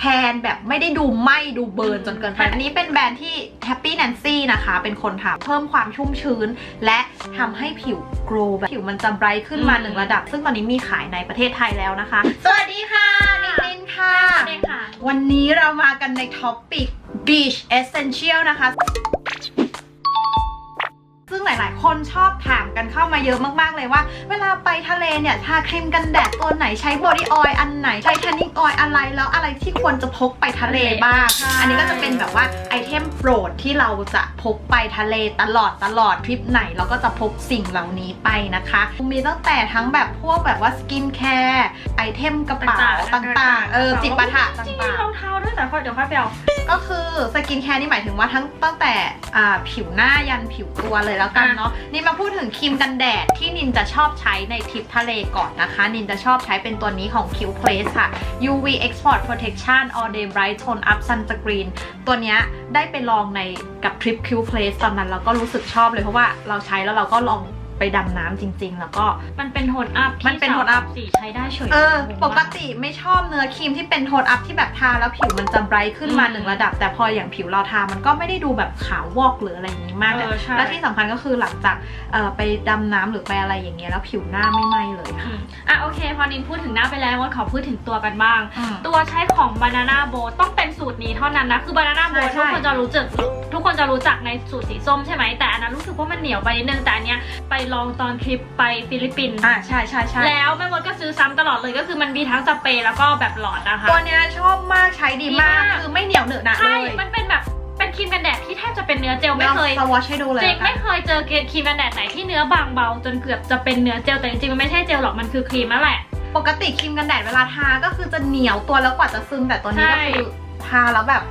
แทนแบบไม่ได้ดูไหม้ดูเบิร์นจนเกินไป อันนี้เป็นแบรนด์ที่ Happy Nancy นะคะ เป็นคนทำเพิ่มความชุ่มชื้น และทำให้ผิวโกลว์แบบผิวมันจะไบรท์ขึ้นมาอืมหนึ่งระดับ ซึ่งตอนนี้มีขายในประเทศไทยแล้วนะคะ สวัสดีค่ะนิลินค่ะใช่ค่ะ วันนี้เรามากันในท็อปปิก Beach Essential นะคะ ซึ่งหลาย ๆ คนชอบถามกันเข้ามาเยอะมากๆเลยว่า เวลาไปทะเลเนี่ยทาครีมกันแดดตัวไหนใช้บอดี้ออยล์อันไหนใช้ทันนิ n ออยล์อะไรแล้วอะไรที่ควรจะพกไปทะเลบ้าง ใช่ อันนี้ก็จะเป็นแบบว่าไอเทมโปรดที่เราจะพกไปทะเลตลอดตลอดทริปไหนเราก็จะพกสิ่งเหล่านี้ไปนะคะมีตั้งแต่ทั้งแบบพวกแบบว่าสกินแคร์ไอเทมกระเป๋าต่างๆ เออจิปาถะจริงต่างๆ รองเท้าด้วยแต่ค่อยเดี๋ยวค่อยไปเอาๆก็คือสกินแคร์นี่หมายถึงว่าทั้งตั้งแต่อ่าผิวหน้ายันผิวตัวเลยแล้วกันเนาะนินมาพูดถึงครีมกันแดดที่นินจะชอบใช้ในทริปทะเลก่อนนะคะ นินจะชอบใช้เป็นตัวนี้ของ Q Place ค่ะ UV Export Protection All Day Bright Tone Up Sunscreen ตัวเนี้ยได้ไปลองในกับทริป Q Place ตอนนั้นเราก็รู้สึกชอบเลยเพราะว่าเราใช้แล้วเราก็ลอง ไปดำน้ำจริง ๆ แล้วก็ มันเป็นโทนอัพมันเป็นโทนอัพ สีใช้ได้เฉยเอองงปมากติไม่ชอบเนื้อครีมที่เป็นโทนอัพที่แบบทาแล้วผิวมันจะไบรท์ขึ้นมาอืมหนึ่งระดับ แต่พออย่างผิวเราทา มันก็ไม่ได้ดูแบบขาววอกหรืออะไรอย่างนี้มากเออใช่และที่สำคัญก็คือหลังจากเอ่อไปดำน้ำหรือไปอะไรอย่างเงี้ยแล้วผิวหน้าไม่ไหม้เลยอืค่ะมอะโอเคพอนินพูดถึงหน้าไปแล้ววันขอพูดถึงตัวกันบ้างอืมตัวใช้ของ Banana b o ต้องเป็นสูตรนี้เท่านั้นนะคือ Banana b o ใช่ทุกใช่คนจะรู้จักทุกคนจะรู้จักในสูตรสีส้มใช่ไหมแต่อันนั้นรู้สึกว่ามันเหนียวไปนิดนึงแต่อันเนี้ยไปลองตอนทริปไปฟิลิปปินส์อ่าใช่ใช่ใช่แล้วแม่มดก็ซื้อซ้ำตลอดเลยก็คือมันมีทั้งสเปรย์แล้วก็แบบหลอดนะคะ ตัวเนี้ยชอบมากใช้ดีมาก ดีมาก คือไม่เหนียวเหนอะหนะเลใช่ ยมันเป็นแบบเป็นครีมกันแดดที่แทบจะเป็นเนื้อเจลไม่เคย สวอชให้ดูเลยจริงละกันไม่เคยเจอครีมกันแดดไหนที่เนื้อบางเบา จนเกือบจะเป็นเนื้อเจลแต่จริงๆมันไม่ใช่เจลหรอกมันคือครีมนั่นแหละ ปกติครีมกันแดดเวลาทา ก็คือจะเหนียวตัวแล้วกว่าจะซึมแต่ตัวนี้ก็ใช่ คือทาแล้วแบบ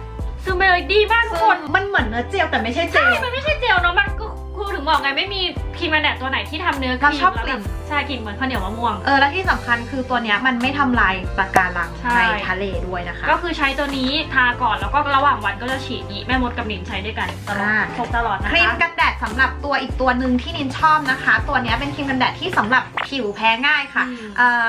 ซึ่งไปเลยดีมากทุกคน มันเหมือนเนื้อเจลแต่ไม่ใช่เจใช่ ล มันไม่ใช่เจลเนาะมันก็ ครูถึงบอกไงไม่มีครีมกันแดดตัวไหนที่ทำเนื้อครีเรามชอบแล้วกลิ่นแบบใช่กลิ่นเหมือนข้าวเหนียวมะม่วง เออและที่สำคัญคือตัวเนี้ยมันไม่ทำลายปะการังใช่ ในทะเลด้วยนะคะ ก็คือใช้ตัวนี้ทาก่อนแล้วก็ระหว่างวันก็จะฉีดนี้แม่มดกับหนิงใช้ด้วยกันตลอดอ่า พกตลอดนะครีมคะ กันแดดสำหรับตัวอีกตัวหนึ่งที่นินชอบนะคะ ตัวเนี้ยเป็นครีมกันแดดที่สำหรับผิวแพ้ง่ายค่ะอืม เอ่อ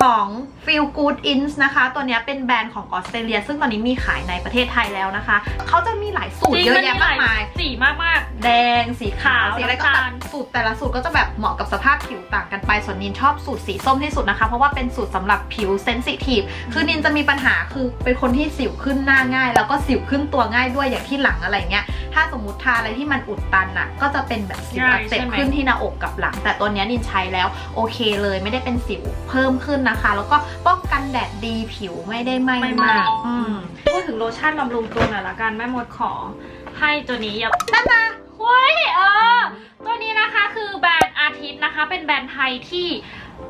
ของ Feel Good Ins นะคะ ตัวเนี้ยเป็นแบรนด์ของออสเตรเลีย ซึ่งตอนนี้มีขายในประเทศไทยแล้วนะคะ เขาจะมีหลายสูตรจริงเยอะมันแยะมีหมาลากยมาย สีมากมากแดง สีขาวขาวสีอะไรก็น้ำแบตาบลสูตรแต่ละสูตรก็จะแบบเหมาะกับสภาพผิวต่างกันไป ส่วนนินชอบสูตรสีส้มที่สุดนะคะ เพราะว่าเป็นสูตรสำหรับผิวเซนซิทีฟ คือนินจะมีปัญหาคือเป็นคนที่สิวขึ้นหน้าง่าย แล้วก็สิวขึ้นตัวง่ายด้วยอย่างที่หลังอะไรเงี้ย ถ้าสมมติทาอะไรที่มันอุดตันอะก็จะเป็นแบบสิวอักเสบขึ้นที่หน้าอกกับหลัง แต่ตัวเนี้ยนินใช้แล้วโอเคเลย ไม่ได้เป็นสิวเพิ่มขึ้นนะคะ แล้วก็ป้องกันแดดดีผิวไม่ได้ไหม้ไม่ไหม้มากอืมพูดถึงโลชั่นบำรุงตัวหน่อยละกันแม่มดขอให้ตัวนี้อย่านั่นนะเฮ้ยเออ ตัวนี้นะคะคือแบรนด์อาทิตย์นะคะ เป็นแบรนด์ไทยที่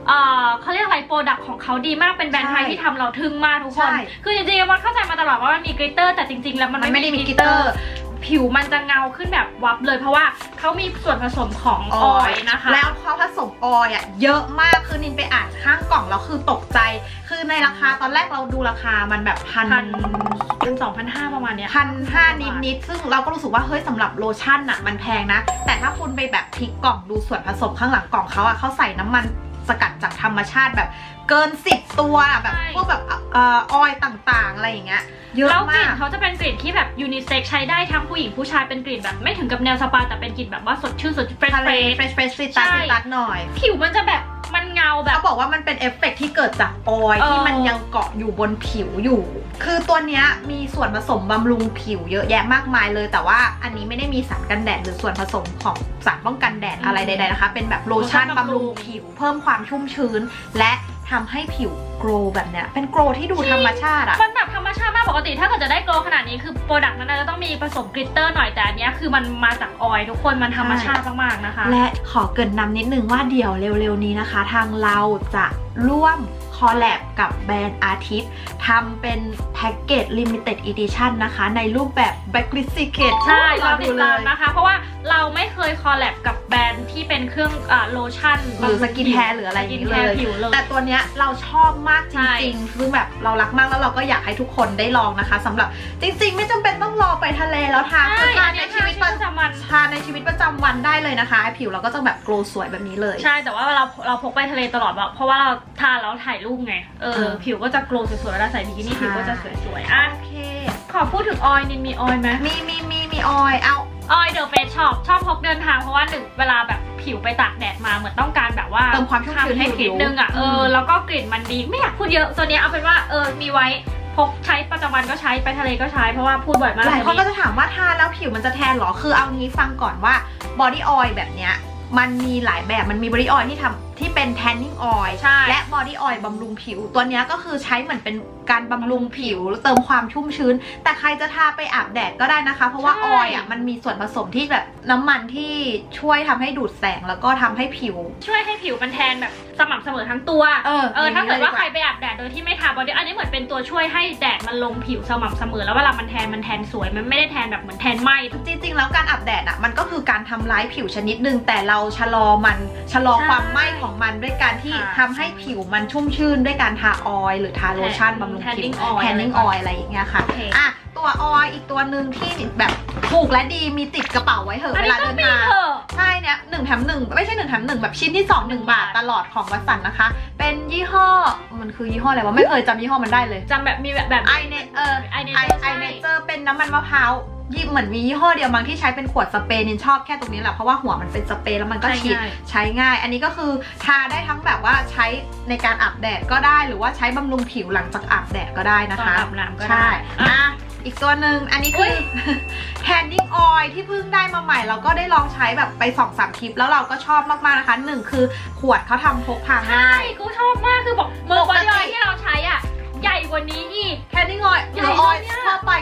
เอ่อเขาเรียกอะไรโปรดักของเขาดีมากเป็นแบรนด์ไทยใช่ที่ทำเราทึ่งมากทุกคนใช่คือจริงๆมันเข้าใจมาตลอดว่ามันมีกริตเตอร์แต่จริงๆ แล้วมันมันไม่ไม่ได้มีมีกกริลิตตเตเตออร์ร์ ผิวมันจะเงาขึ้นแบบวับเลยเพราะว่าเขามีส่วนผสมของออยล์นะคะ แล้วเขาผสมออยล์อะเยอะมากคือนินไปอ่านข้างกล่องแล้วคือตกใจ คือในราคาตอนแรกเราดูราคามันแบบพันพันเป็นสองพันห้าประมาณเนี้ยพันห้านิดนิดๆซึ่งเราก็รู้สึกว่าเฮ้ยสำหรับโลชั่นอะมันแพงนะ แต่ถ้าคุณไปแบบพลิกกล่องดูส่วนผสมข้างหลังกล่องเขาอะเขาใส่น้ำมัน สกัดจากธรรมชาติแบบเกิน10ตัวแบบใช่ พวกแบบเอ่อออยล์ต่างๆ อะไรอย่างเงี้ยเยอะแล้วกมาลิ่นก เขาจะเป็นกลิ่นที่แบบยูนิเซ็กใช้ได้ทั้งผู้หญิงผู้ชายเป็นกลิ่นแบบไม่ถึงกับแนวสปาแต่เป็นกลิ่นแบบว่าสดชื่นสดเฟรชทะเฟเลรเฟรชเฟรชซิตัสใช่ ซิตัสหน่อยผิวมันจะแบบมันเงาแบบ เขาบอกว่ามันเป็นเอฟเฟกต์ที่เกิดจากออยล์เออ ที่มันยังเกาะอยู่บนผิวอยู่ คือตัวเนี้ยมีส่วนผสมบำรุงผิวเยอะแยะมากมายเลย แต่ว่าอันนี้ไม่ได้มีสารกันแดดหรือส่วนผสมของสารป้องกันแดดอะไรใดๆนะคะ เป็นแบบโลชั่นบำรุงผิวเพิ่มความชุ่มชื้น และทำให้ผิวโกลว์แบบเนี้ยเป็นโกลว์ที่ดูธรรมชาติอะ มันแบบธรรมชาติมากปกติ ถ้าเกิดจะได้โกลขนาดนี้คือโปรดักต์นั้นจะต้องมีผสมกลิตเตอร์หน่อยแต่อันเนี้ยคือมันมาจากออยล์ทุกคนมันธรรมชาติมากๆนะคะ และขอเกรินนำนิดนึงว่าเดี๋ยวเร็วๆนี้นะคะ ทางเราจะร่วมค อลแลบกับแบรนด์อาทิตย์ทำเป็นแพ็กเกจ Limited Edition นะคะ ในรูปแบบ b a c k l i s t Secret ใช่เราติดเลตามยนะคะ เพราะว่าเราไม่เคยคอลแลบกับแบรนด์ที่เป็นเครื่องอ่าโลชั่น หรือสกินแคร์หรืออะไรอย่างนี้เลยผิวเลยแต่ตัวเนี้ยเราชอบมากจใช่ริงๆ ซึ่งแบบเรารักมากแล้วเราก็อยากให้ทุกคนได้ลองนะคะสำหรับจริง ๆ ไม่จำเป็นต้องรอไปทะเลแล้วทาใช่ทาอันในเนี้ยชีวิตประประจำวันทาในชีวิตประจำวันได้เลยนะคะ ผิวเราก็จะแบบโกลว์สวยแบบนี้เลย ใช่แต่ว่าเราเราพกไปทะเลตลอดแบบเพราะว่าเราทานแล้วถ่ายรูปรูปไงเอเอออ ผิวก็จะโกลว์สวยๆเวลาใส่บิกินี่ใช่ผิวก็จะสวยๆอะโอเค ขอพูดถึงออยนินมีออยไหมมีมีมีมีออยเอาออยเดอะเฟสชอปชอบพกเดินทางเพราะว่าหนึ่งเวลาแบบผิวไปตากแดดมาเหมือนต้องการแบบว่าเติมความชุ่มชื้นให้ทำผิวนิดนึงอะเอออืมแล้วก็กลิ่นมันดีไม่อยากพูดเยอะตัวเนี้ยเอาเป็นว่าเออมีไว้พกใช้ประจำวันก็ใช้ไปทะเลก็ใช้เพราะว่าพูดบ่อยมากหลายคนตัวก็จะถามว่าทาแล้วผิวมันจะแทนเหรอคือเอางี้ฟังก่อนว่าบอดี้ออยล์แบบเนี้ยมันมีหลายแบบมันมีบอดี้ออยล์ที่ทำ ที่เป็น tanning oil ใช่ และบอดี้ออยล์บำรุงผิว ตัวเนี้ยก็คือใช้เหมือนเป็นการบำรุงผิวเติมความชุ่มชื้น แต่ใครจะทาไปอาบแดดก็ได้นะคะ เพราะว่าใช่ออยล์อะมันมีส่วนผสมที่แบบน้ำมันที่ช่วยทำให้ดูดแสงแล้วก็ทำให้ผิว ช่วยให้ผิวมันแทนแบบสม่ำเสมอทั้งตัวเออเออ ถ้าเกิดว่าดีกว่าใครไปอาบแดดโดยที่ไม่ทาบอดี้อันนี้เหมือนเป็นตัวช่วยให้แดดมันลงผิวสม่ำเสมอ แล้วเวลามันแทนมันแทนสวยมันไม่ได้แทนแบบเหมือนแทนไหมจริง ๆ แล้วการอาบแดดอะมันก็คือการทำร้ายผิวชนิดหนึ่งแต่เราชะลอมันชะลอใช่ความไหม้ของมันด้วยการที่ค่ะทำให้ผิวมันชุ่มชื่นด้วยการทาออยล์หรือทาโลชั่นบำรุงผิว Tanning oil แทนนิ่งออยล์อะไรอย่างเงี้ยค่ะโอเค อะตัวออยล์อีกตัวหนึ่งที่แบบถูกและดีมีติดกระเป๋าไว้เถอะอันเวนี้ลาก็เดินมีทาง เถอะ ใช่เนี่ยหนึ่งแถมหนึ่งไม่ใช่หนึ่งแถมหนึ่งแบบชิ้นที่สองหนึ่งบาท ตลอดของวัสันนะคะ เป็นยี่ห้อมันคือยี่ห้ออะไรวะไม่เคยจำยี่ห้อมันได้เลยจำแบบมีแบบแบบไอเนเออไอเนไอไอเนเจอร์เป็นน้ำมันมะพร้าว ยี่เหมือนมียี่ห้อเดียวมั้งที่ใช้เป็นขวดสเปรย์นินชอบแค่ตรงนี้แหละเพราะว่าหัวมันเป็นสเปรย์แล้วมันก็ฉีดใช้ง่าย อันนี้ก็คือทาได้ทั้งแบบว่าใช้ในการอาบแดดก็ได้ หรือว่าใช้บำรุงผิวหลังจากอาบแดดก็ได้นะตอนคะอาบน้ำก็ใช่ได้อะอะอีกตัวหนึ่งอันนี้คือแ a นดิ้งออยที่เพิ่งได้มาใหม่ เราก็ได้ลองใช้แบบไปสองสามคลิป แล้วเราก็ชอบมาก ๆ นะคะหนึ่งคือขวดเขาทำพกพาใช่ง่ายกูชอบมากคือบอกมือปบกอติดี้ออยล์ที่เราใช้อะ ใหญ่กว่านี้อีกแคนดิ้งออยใหญ่หรือออยมากเนี่ยทั่วไป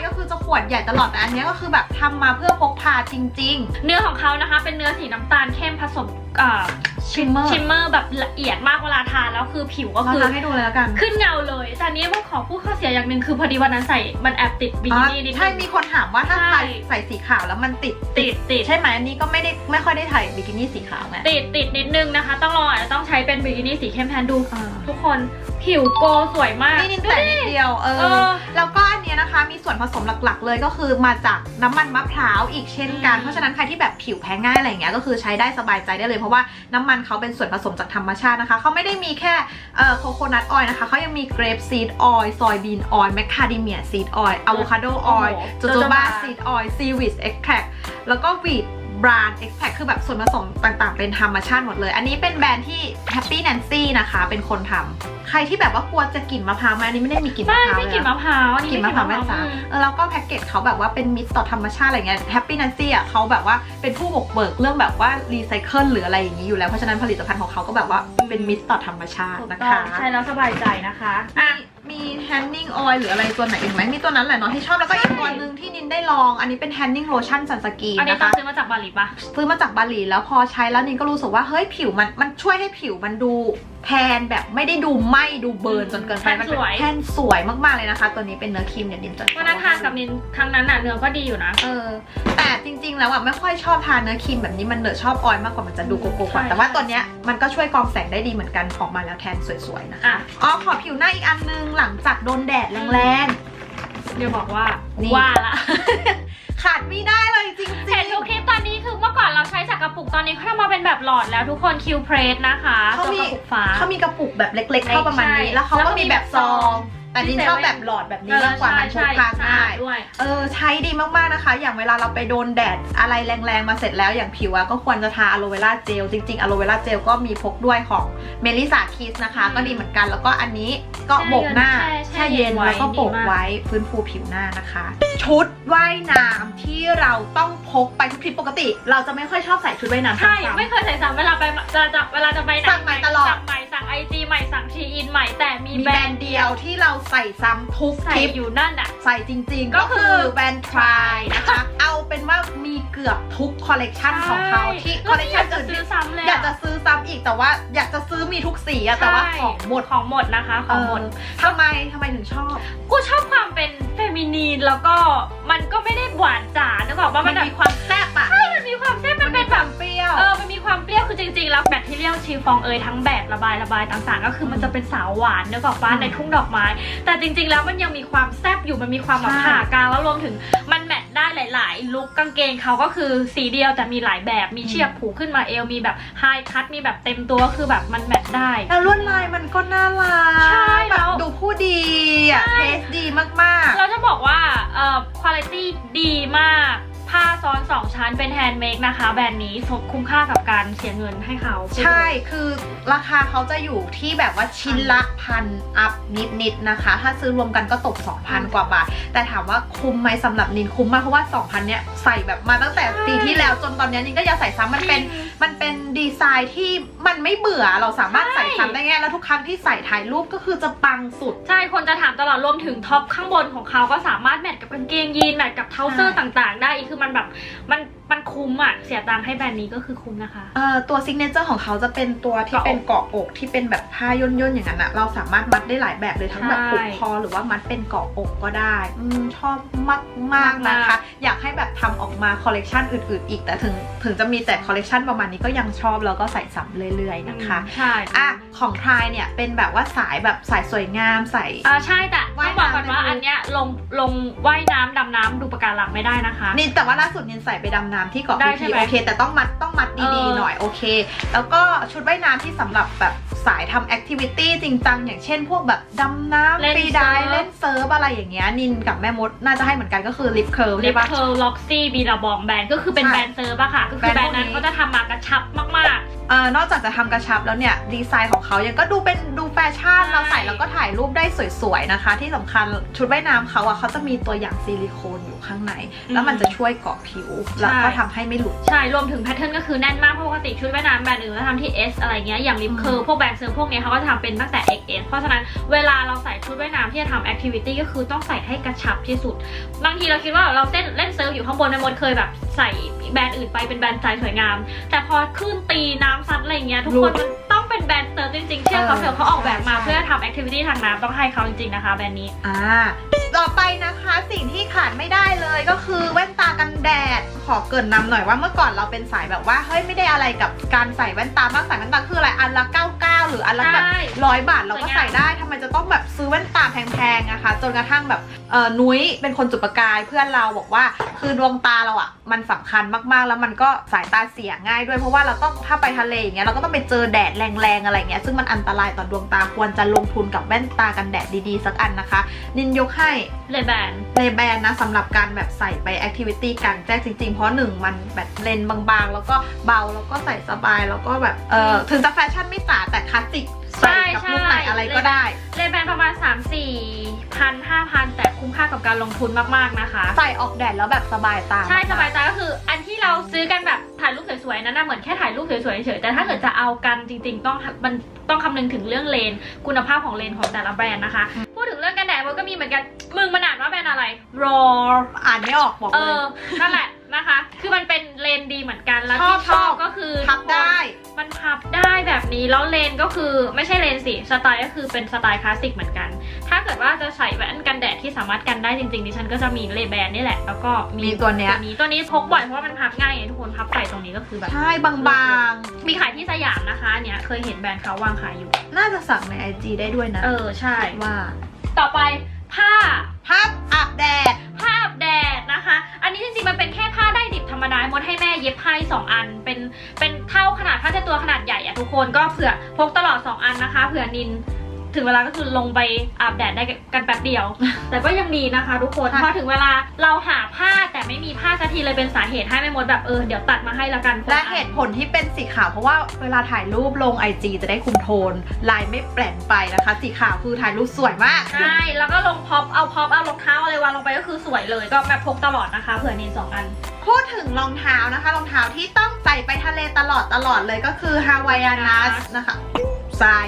ก็คือจะข วดใหญ่ตลอดแต่อันนี้ก็คือแบบทำมาเพื่อพกพาจริง ๆ เนื้อของเขานะคะ เป็นเนื้อสีน้ำตาลเข้มผสมอ่าๆชิมเมอร์ชิมเมอร์แบบละเอียดมากเวลาทาแล้วคือผิวก็เราคือ ทำให้ดูเลยแล้วกันขึ้นเงาเลย แต่อันนี้ว่าขอพูดข้อเสียอย่างหนึ่งคือพอดีวันนั้นใส่มันแอบติดบิอ๋กิอนี่นิดใช่นึงมีคนถามว่าถ้าใช่ ใส่ใส่สีขาวแล้วมันติดติดติด ใช่ไหมอันนี้ก็ไม่ได้ไม่ค่อยได้ถ่ายบิกินี่สีขาวไงติดติดนิดนึงนะคะ ต้องรออาจจะต้องใช้เป็นบิกินี่สีเข้มแทนดู อ่าทุกคนผิวโกสวยมากนี่นิดแต่นิดเดียวเอเอออแล้วก็อันเนี้ยนะคะมีส่วนผสมหลักๆ เลยก็คือมาจากน้ำมันมะพร้าวอีกเช่นกันอืม เพราะฉะนั้นใครที่แบบผิวแพ้ง่ายอะไรอย่างเงี้ยก็คือใช้ได้สบายใจได้เลยเพราะว่าน้ำมันเขาเป็นส่วนผสมจากธรรมชาตินะคะ เขาไม่ได้มีแค่เอ่อโคโคนัทออยล์นะคะ เขายังมีเกรปซีดออยล์ซอยบีนออยล์แมคคาเดเมียซีดออยล์อะโวคาโดออยล์โอ้โหโจโจบาซีดออยล์ซีวิสเอ็กแทรแล้วก็วีด บรานเอ็กแทรคือแบบส่วนผสมต่างๆ เป็นธรรมชาติหมดเลย อันนี้เป็นแบรนด์ที่ Happy Nancy นะคะ เป็นคนทำใครที่แบบว่ากลัวจะกลิ่นมะพร้าวไหมอันนี้ไม่ได้มีกลิ่นมะไม่พร้าวไม่เลยกลิ่นอะมะพร้าวอันนี้กลิ่นมะพร้าวแม่จ๋าอืมเออแล้วก็แพ็กเกจเขาแบบว่าเป็นมิตรต่อธรรมชาติอะไรเงี้ย Happy Nancy อะเขาแบบว่าเป็นผู้บุกเบิกเรื่องแบบว่ารีไซเคิลหรืออะไรอย่างนี้อยู่แล้วเพราะฉะนั้นผลิตภัณฑ์ของเขาก็แบบว่าเป็นมิตรต่อธรรมชาติถูกนะต้องคะใช้แล้วสบายใจนะคะอะ มี Tanning Oil หรืออะไรตัวไหนอีกไหมมีตัวนั้นแหละเนาะที่ชอบแล้วก็อีกตัวหนึ่งที่นินได้ลอง อันนี้เป็น Tanning Lotion Sunscreen อันนี้นะต้องคะซื้อมาจากบาหลีปะ ซื้อมาจากบาหลีแล้วพอใช้แล้วนินก็รู้สึกว่าเฮ้ยผิวมันมันช่วยให้ผิวมันดู แทนแบบไม่ได้ดูไหม้ดูเบิร์นจนเกินไปแทนมันเป็นสวยแทนสวยมากๆเลยนะคะ ตัวนี้เป็นเนื้อครีมเดี๋ยวนินจะวันนั้นทานกับมินครั้งนั้นน่ะเนื้อก็ดีอยู่นะ เออ แต่จริงๆ แล้วอะไม่ค่อยชอบทานเนื้อครีมแบบนี้มันเนอะชอบออยล์มากกว่ามันจะดูโกโก้กว่า ใช่ แต่ว่าตัวเนี้ยมันก็ช่วยกรองแสงได้ดีเหมือนกันออกมาแล้วแทนสวยๆนะคะอะ อ๋อขอผิวหน้าอีกอันนึงหลังจากโดนแดดแรงเดี๋ยวบอกว่านี่ ว่าละๆขาดไม่ได้เลยจริงเห็นทุกคลิปตอนนี้คือเมื่อ ก่อนเราใช้จากกระปุกตอนนี้เขาทำมาเป็นแบบหลอดแล้วทุกคนคิวเพรสนะคะเขาตัวมีกระปุกฟ้า เขามีกระปุกแบบเล็กๆเท่าประมาณนี้ ใช่แล้วเขาแล้วก็ก็มีมีแบบซอง แต่ดินที่ชอบเซเว่นแบบหลอดแบบนี้มากกว่ามันพกพาใช่ง่ายด้วยเออใช้ดีมากๆนะคะ อย่างเวลาเราไปโดนแดดอะไรแรงๆมาเสร็จแล้วอย่างผิวอะก็ควรจะทาอะโลเวราเจลจริงๆอะโลเวราเจลก็มีพกด้วยของเมลิสาคิสนะคะอืมก็ดีเหมือนกันแล้วก็อันนี้ก็โบกหน้าแช่แช่แช่เย็นเย็นไว้แล้วก็โบกดีมากไว้ฟื้นฟูผิวหน้านะคะ ชุดว่ายน้ำที่เราต้องพกไปทุกทริปปกติ เราจะไม่ค่อยชอบใส่ชุดว่ายน้ำใช่ซ้ำๆไม่เคยใส่ซ้ำเวลาไปจะจะเวลาจะไปไหนสั่งใหม่ตลอดสั่ งใหม่สั่งไอจีใหม่สั่งทีอินใหม่แต่มีมีแบแบรรนนด์ด์เดียวที่เราใส่ซ้ำทุกใส่ทริป อยู่นั่นอะ ใส่จริงๆ ก็ก็คืคืออแบรนด์ Try นะคะ เอาเป็นว่ามีเกือบทุกคอลเลกชันของเขาที่คแล้อวลเลกนี่อชัยานกจะอื่นซื้อที่ซ้ำเลยอยากจะซื้อซ้ำอีกแต่ว่าอยากจะซื้อมีทุกสีอะแต่ว่าของหมดของหมดนะคะ ของหมดเออทำไมทำไมถึงชอบ กูชอบความเป็นเฟมินีนแล้วก็มันก็ไม่ได้หวานจ๋านึกออกว่ามัมันนแบบมีความแซ่บอะมันมีความแซ่ เรียลชีฟองเอยทั้งแบบระบายระบายต่างๆ ก็คือมันจะเป็นสาวหวานเนื้อกับฟ้าอืมในทุ่งดอกไม้ แต่จริงๆแล้วมันยังมีความแซ่บอยู่มันมีความแบบใช่ผ่ากลางแล้วรวมถึงมันแมทได้หลาย ๆ ลุคกางเกงเขาก็คือสีเดียวแต่มีหลายแบบมีเชือกผูกขึ้นมาเอวมีแบบไฮคัทมีแบบเต็มตัวก็คือแบบมันแมทได้ แล้วลวดลายมันก็น่ารักใช่แบแล้บว ดูผู้ดีอะใช่เทสดีมาก เราจะบอกว่าเอ่อคุณภาพดีมาก ผ้าซ้อน 2 ชั้นเป็นแฮนด์เมดนะคะ แบรนด์นี้สมคุ้มค่ากับการเสียเงินให้เขาๆใช่คือราคาเขาจะอยู่ที่แบบว่าชิ้นละพันอัพนิดๆนะคะ ถ้าซื้อรวมกันก็ตก 2,000 กว่าบาท แต่ถามว่าคุ้มไหมสำหรับนินคุ้มมากเพราะว่า 2,000 เนี้ยใส่แบบมาตั้งแต่ปีที่แล้วจนตอนเนี้ยนินก็ยังใส่ซ้ำมันเป็นมันเป็นดีไซน์ที่มันไม่เบื่อเราสามารถใส่ซ้ำได้ง่ายแล้วทุกครั้งที่ใส่ถ่ายรูปก็คือจะปังสุด ใช่คนจะถามตลอดรวมถึงท็อปข้างบนของเขาก็สามารถแมทกับกางเกงยีนแมทกับเทาเซอร์ใช่ต่าง ๆ ได้อีกคือมันแบบมัน มันคุ้มอะเสียตังค์ให้แบรนด์นี้ก็คือคุ้มนะคะ เอ่อตัวซิกเนเจอร์ของเขาจะเป็นตัวที่เกาะอกเป็นเกาะอกที่เป็นแบบผ้าย่นๆอย่างนั้นอะเราสามารถมัดได้หลายแบบเลยทั้งแบบใช่ผูกคอหรือว่ามัดเป็นเกาะอกก็ได้อมชอบมากมากๆนะคะ อยากให้แบบทำออกมาคอลเลกชันอื่นๆ อีกแต่ถึงถึงจะมีแต่คอลเลกชันประมาณนี้ก็ยังชอบแล้วก็ใส่ซ้ำเรื่อยๆนะคะใช่อะของทรายเนี่ยเป็นแบบว่าสายแบบสายสวยงามใส่อ่าใช่แต่ต้ว่าอยงบอกก่อนน้ำว่าไม่ดูอันเนี้ยลงลงว่ายน้ำดำน้ำดูปะการังไม่ได้นะคะ นี่แต่ว่าล่าสุดนินใส่ไปดำน้ำที่เกาะได้พีใช่พีไหม โอเค แต่ต้องมัดต้องมัดเอดีอๆหน่อยโอเค แล้วก็ชุดว่ายน้ำที่สำหรับแบบสายทำแอคทิวิตี้จริงจังอย่างเช่นพวกแบบดำน้ำฟรีไดฟ์เล่นเซิร์ฟอะไรอย่างเงี้ยนินกับแม่มดน่าจะให้เหมือนกันก็คือลิฟเคิร์ลลิใช่ปปะ เคิร์ล็อกซี่บีลาบองแบรนด์ก็คือเป็นใช่แบรนด์เซิร์ฟอะค่ะ ก็คือแบรนด์นั้นแบรนด์พวกนี้ เขาจะทำมากระชับมาก เอ่อนอกจากจะทำกระชับแล้วเนี่ยดีไซน์ของเขายังก็ดูเป็นดูแฟชั่นใช่เราใส่แล้วก็ถ่ายรูปได้สวยๆนะคะ ที่สำคัญชุดว่ายน้ำเขาอะเขาจะมีตัวอย่างซิลิโคนอยู่ข้างใน แล้วมันจะช่วยเกาะผิว แล้วก็ทำให้ไม่หลุดๆใช่ รวมถึงแพทเทิร์นก็คือแน่นมากเพราะปกติชุดว่ายน้ำแบรนด์อื่นก็ทำที่ S อะไรเงี้ยอย่างลิปเคิร์พวกแบรนด์เซิร์ฟพวกเนี้ยเขาก็จะทำเป็นตั้งแต่ XS เพราะฉะนั้นเวลาเราใส่ชุดว่ายน้ำที่จะทำแอคทิวิตี้ก็คือต้องใส่ให้กระชับที่สุด บางทีเราคิดว่าเราเต้นเล่นเซิร์ฟอยู่ข้างบนในมดเคยแบบใส่แบรนด์อื่นไปเป็นแบรนด์สายสวยงาม แต่พอขึ้นตีน้ำซัดอะไรเงี้ยทุกคนมัน เป็นแบรนด์เซิร์ฟจริงๆ เชื่อเขาเถอะเขาออกแบบมาใช่เพื่อทำแอคทิวิตี้ทางน้ำต้องให้เขาจริงๆนะคะแบรนด์นี้ อ่าต่อไปนะคะสิ่งที่ขาดไม่ได้เลยก็คือแว่นตากันแดด ขอเกรินนำหน่อยว่าเมื่อก่อนเราเป็นสายแบบว่าเฮ้ยไม่ได้อะไรกับการใส่แว่นตามากใส่แว่นตาคืออะไรอันละ 99 หรืออันละแบบใช่ร้อยบาทเราก็ใส่ได้ทำไมจะต้องแบบซื้อแว่นตาแพงๆนะคะจนกระทั่งแบบเออนุ้ยเป็นคนจุดประกายเพื่อนเราบอกว่าคือดวงตาเราอะมันสำคัญมากๆแล้วมันก็สายตาเสียง่ายด้วยเพราะว่าเราต้องถ้าไปทะเลอย่างเงี้ยเราก็ต้องไปเจอแดดแรงๆอะไรเงี้ยซึ่งมันอันตรายต่อดวงตาควรจะลงทุนกับแว่นตากันแดดดีๆ สักอันนะคะ นินยกให้เลยแบรนด์เลแบนนะสำหรับการแบบใส่ไปแอคทิวิตี้กลางแจ้งจริงๆ เพราะหนึ่งมันแบบเลนส์บางๆ แล้วก็เบาแล้วก็ใส่สบายแล้วก็แบบเออถึงจะแฟชั่นไม่จ๋าแต่คลาสสิก ใส่กับใช่ลุคไหนอะไรก็ได้ เลยแบรนด์ประมาณ 3 4 พันห้าพันแต่คุ้มค่ากับการลงทุนมากๆนะคะ ใส่ออกแดดแล้วแบบสบายตาใช่มกๆสบายใจก็คือ อันที่เราซื้อกันแบบถ่ายรูปสวยๆนั่นนะเหมือนแค่ถ่ายรูปสวยๆเฉยๆแต่ถ้าเกิดจะเอากันจริงๆ ต้องมันต้องคำนึงถึงเรื่องเลนส์คุณภาพของเลนส์ของแต่ละแบรนด์นะคะ พูดถึงเรื่องกันแดดมันก็มีเหมือนกันมึงมันอ่านว่าแบรนด์อะไร raw อ่านไม่ออกบอกเอเลยอนั่นแหละนะ คะคือมันเป็นเลนส์ดีเหมือนกันแล้วชอบที่ชอบชอบก็คือพับได้ มันพับได้แบบนี้แล้วเลนส์ก็คือไม่ใช่เลนส์สิสไตล์ก็คือเป็นสไตล์คลาสสิกเหมือนกัน ถ้าเกิดว่าจะใส่แว่นกันแดดที่สามารถกันได้จริงๆดิฉันก็จะมีเลแบนนี่แหละ แล้วก็มีมีตัวเนี้ย ตัวนี้ตัวนี้พกบ่อยเพราะว่ามันพับง่ายไงทุกคนพับใส่ตรงนี้ก็คือแบบ ใช่บางมีขายที่สยามนะคะเนี่ยเคยเห็นแบรนด์เขาวางขายอยู่ ๆ น่าจะสั่งใน IG ได้ด้วยนะเออใช่คิดว่า ต่อไปผ้า พับอาบแดดผ้าอาบแดดนะคะ รมดามดให้แม่เย็บให้สองอัน เป็นเป็นเท่าขนาดผ้าเช็ดตัวขนาดใหญ่อะทุกคนก็เผื่อพกตลอดสองอันนะคะเผื่อนิน ถึงเวลาก็คือลงไปอาบแดดได้กันแป๊บเดียว แต่ก็ยังดีนะคะ ทุกคนค่ะพอถึงเวลาเราหาผ้าแต่ไม่มีผ้าสักทีเลยเป็นสาเหตุให้แม่มดแบบเออเดี๋ยวตัดมาให้ละกันคนและอันเหตุผลที่เป็นสีขาวเพราะว่าเวลาถ่ายรูปลง IG จะได้คุมโทน ลายไม่แปลนไปนะคะ สีขาวคือถ่ายรูปสวยมากใช่แล้วก็ลงพ็อปเอาพ็อปเอารองเท้าอะไรวางลงไปก็คือสวยเลยก็แบบพกตลอดนะคะเผื่อนินสองอันพูดถึงรองเท้านะคะรองเท้าที่ต้องใส่ไปทะเลตลอดตลอดเลยก็คือฮาวายานัสนะคะทราย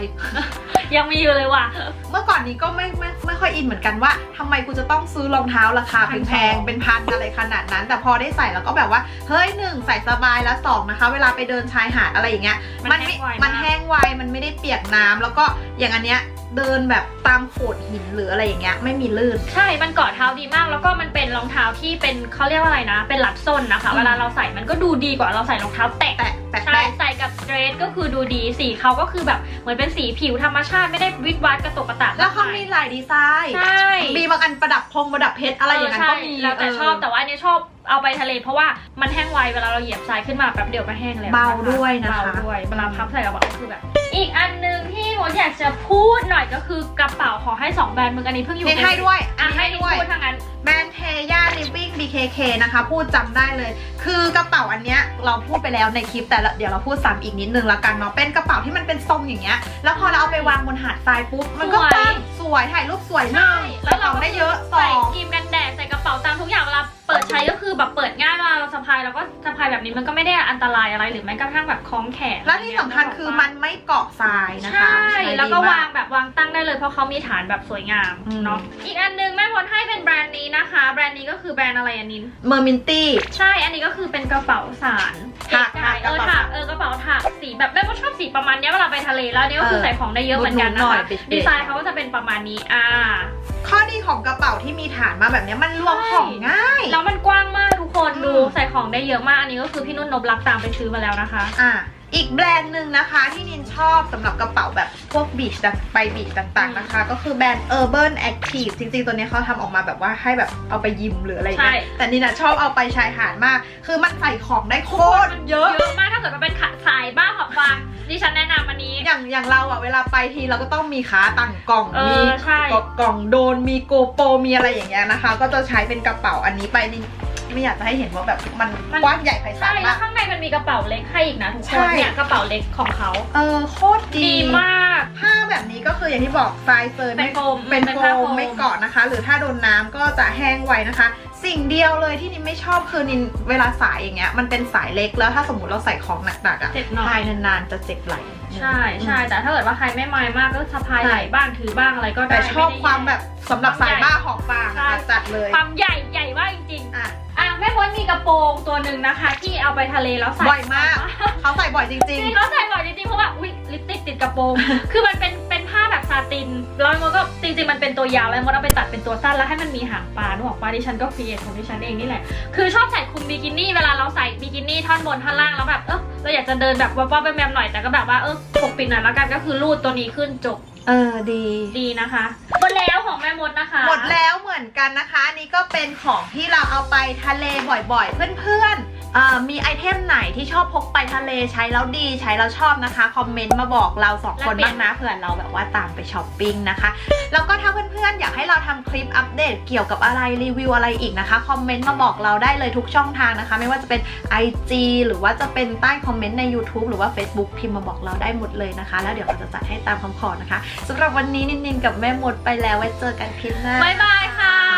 ยังมีอยู่เลยว่ะ เมื่อก่อนนี้ก็ไม่ไม่ไม่ค่อยอินเหมือนกันว่าทำไมกูจะต้องซื้อรองเท้าราคาพันแพงๆเป็นพันอะไรขนาดนั้น แต่พอได้ใส่แล้วก็แบบว่า เฮ้ยหนึ่งใส่สบายแล้วสองนะคะ เวลาไปเดินชายหาดอะไรอย่างเงี้ยมันไม่มันแห้งไวมันไม่ได้เปียกน้ำแล้วก็อย่างอันเนี้ย เดินแบบตามโขดหินหรืออะไรอย่างเงี้ยไม่มีลื่น ใช่ มันเกาะเท้าดีมาก แล้วก็มันเป็นรองเท้าที่เป็นเขาเรียกว่าอะไรนะ เป็นหลัดส้นนะคะอืมเวลาเราใส่มันก็ดูดีกว่าเราใส่รองเท้าแตะแตะแตะใช่แตะใส่กับเดรสก็คือดูดี สีเขาก็คือแบบเหมือนเป็นสีผิวธรรมชาติไม่ได้วิดวัดกระตกกระตากแล้วเขามีหลายดีไซน์ใช่มีบางอันประดับพงประดับเพชรอะไรอย่างนั้นก็มีเแล้วแต่ชอบแต่ว่าอันนี้ชอบเอาไปทะเลเพราะว่ามันแห้งไวเวลาเราเหยียบทรายขึ้นมาแป๊บเดียวก็แห้งแล้วเบาด้วยนะคะเบาด้วยเวลาพับใส่กระเป๋าก็คือแบบ อีกอันหนึงที่มดอยากจะพูดหน่อยก็คือกระเป๋าขอให้สองแบรนด์มึงอันนี้เพิ่งอยู่นี่ให้ด้วยอะอันนี้ให้ให้ด้ด้ววยยพูดทางนั้น แบรนด์เทย่า living bkk นะคะ พูดจำได้เลย คือกระเป๋าอันเนี้ยเราพูดไปแล้วในคลิปแต่ละเดี๋ยวเราพูดซ้ำอีกนิดนึงละกันเนาะ เป็นกระเป๋าที่มันเป็นทรงอย่างเงี้ย แล้วพอเราเอาไปวางบนหาดทรายปุ๊บ มันก็สวยตั้งสวย ถ่ายรูปสวยหนึ่งแล้ใส่วขเราองก็ได้เยอะสใส่องครีมกันแดดใส่กระเป๋าตังค์ทุกอย่างเวลาเปิดใช้ก็คือแบบเปิดง่ายเวลาเราสะพายเราก็สะพายแบบนี้มันก็ไม่ได้อันตรายอะไรหรือแม้กระทั่งแบบคล้องแขนและที่สำคัญคือมันไม่เกาะทรายนะคะ ใช่ใช้ดีแล้วก็มวางแบบวางตั้งได้เลยเพราะเขามีฐานแบบสวยงามอืม เนาะอีกอันหนึงแม่พลให้เป็นแบรนด์นี้นะคะ แบรนด์นี้ก็คือแบรนด์อะไรอันนี้ เมอร์มินตี้ ใช่ อันนี้ก็คือเป็นกระเป๋าสารถักใช่เออถัถักกเออกระเป๋าถักสีแบบแม่ก็ชอบสีประมาณเนี้ยเวลาไปทะเลแล้วอันนี่ก็คือเออใส่ของได้เยอะเหมือนกันหนุนะนๆหน่อยคะเบสๆดีไซน์เขาก็จะเป็นประมาณนี้อ่า ข้อดีของกระเป๋าที่มีฐานมาแบบเนี้ยมันรวมใช่ของง่าย แล้วมันกว้างมากทุก คนอืมดูใส่ของได้เยอะมาก อันนี้ก็คือพี่นุ่นนบรักตามไปซื้อมาแล้วนะคะ อะอีกแบรนด์หนึ่งนะคะที่นินชอบสำหรับกระเป๋าแบบพวกบีชไปบีชต่างๆนะคะ ก็คือแบรนด์ Urban Active จริงๆ ตัวเนี้ยเขาทำออกมาแบบว่าให้แบบเอาไปยิมหรืออะไรอย่างเงี้ยใช่แต่นินนะชอบเอาไปชายหาดมาก คือมันใส่ของได้โคตรเยอะเยอะมากถ้าเกิดมันเป็นขาสายบ้าผับฟางดิฉันแนะนำอันนี้ อย่างอย่างเราอะเวลาไปทีเราก็ต้องมีขาตั้งกล่องเออมีใช่กล่องโดนมีโกโปรมีอะไรอย่างเงี้ยนะคะ ก็จะใช้เป็นกระเป๋าอันนี้ไปนิน ไม่อยากจะให้เห็นว่าแบบมัน กว้างใหญ่ไพศาใช่ลแล้มาวก ข้างในมันมีกระเป๋าเล็กให้อีกนะทุกคใช่ นเนี่ยกระเป๋าเล็กของเขาเออโคตรดีดีมาก ผ้าแบบนี้ก็คืออย่างที่บอกทรายเซยเป็นโฟมเป็นเป็นโฟผ้าโฟม มไม่เกาะนะคะ หรือถ้าโดนน้ำก็จะแห้งไวนะคะ สิ่งเดียวเลยที่นินไม่ชอบคือนินเวลาสายอย่างเงี้ยมันเป็นสายเล็กแล้วถ้าสมมติเราใส่ของหนักๆอะเจ็บหน่อพายยนานๆจะเจ็บไหล่ ใช่ใช่แต่ถ้าเกิดว่าใครไม่มายมากก็สะพายใช่ไหล่บ้างถือบ้างอะไรก็ได้แต่ชอบไได้ความแบบสำหรับสายบ้าหอกฟางใช่นะคะจัดเลยความใหญ่ใหญ่มากจริงอะๆอะแม่พลมีกระโปรงตัวหนึ่งนะคะ ที่เอาไปทะเลแล้วใส่บ่อยมากเขาใส่บ่อยจจริริงงๆเขาใส่บ่อยจริงๆเพราะว่าอุ้ยลิปสติกติดกระโปรง คือมันเป็น ตินแล้วมันก็จริงๆมันเป็นตัวยาวแล้วมันเอาไปตัดเป็นตัวสั้นแล้วให้มันมีหางปลานึกออกปะดิฉันก็ครีเอทของดิฉันเองนี่แหละคือชอบใส่คลุมบิกินี่เวลาเราใส่บิกินี่ท่อนบนท่อนล่างแล้วแบบเออเราอยากจะเดินแบบว่าๆแบมๆหน่อยแต่ก็แบบว่าเออปกปิดหน่อยแล้วกันก็คือรูดตัวนี้ขึ้นจบๆเออดีดีนะคะหมดแล้วของแม่มดนะคะ หมดแล้วเหมือนกันนะคะอันนี้ก็เป็นของที่เราเอาไปทะเลบ่อยๆ เพื่อนๆเอ่อ มีไอเทมไหนที่ชอบพกไปทะเลใช้แล้วดีใช้แล้วชอบนะคะคอมเมนต์มาบอกเราสองคนบ้างนะเผื่อเราแบบว่าตามไปช้อปปิ้งนะคะ แล้วก็ถ้าเพื่อนๆอยากให้เราทำคลิปอัปเดตเกี่ยวกับอะไรรีวิวอะไรอีกนะคะคอมเมนต์มาบอกเราได้เลยทุกช่องทางนะคะ ไม่ว่าจะเป็น IG หรือว่าจะเป็นใต้คอมเมนต์ใน YouTube หรือว่า Facebook พิมพ์มาบอกเราได้หมดเลยนะคะ แล้วเดี๋ยวเราจะจัดให้ตามคำขอนะคะสำหรับวันนี้นินๆกับแม่มดไปแล้วไว้เจอกันคลิปหน้าบ๊ายบายค่ะ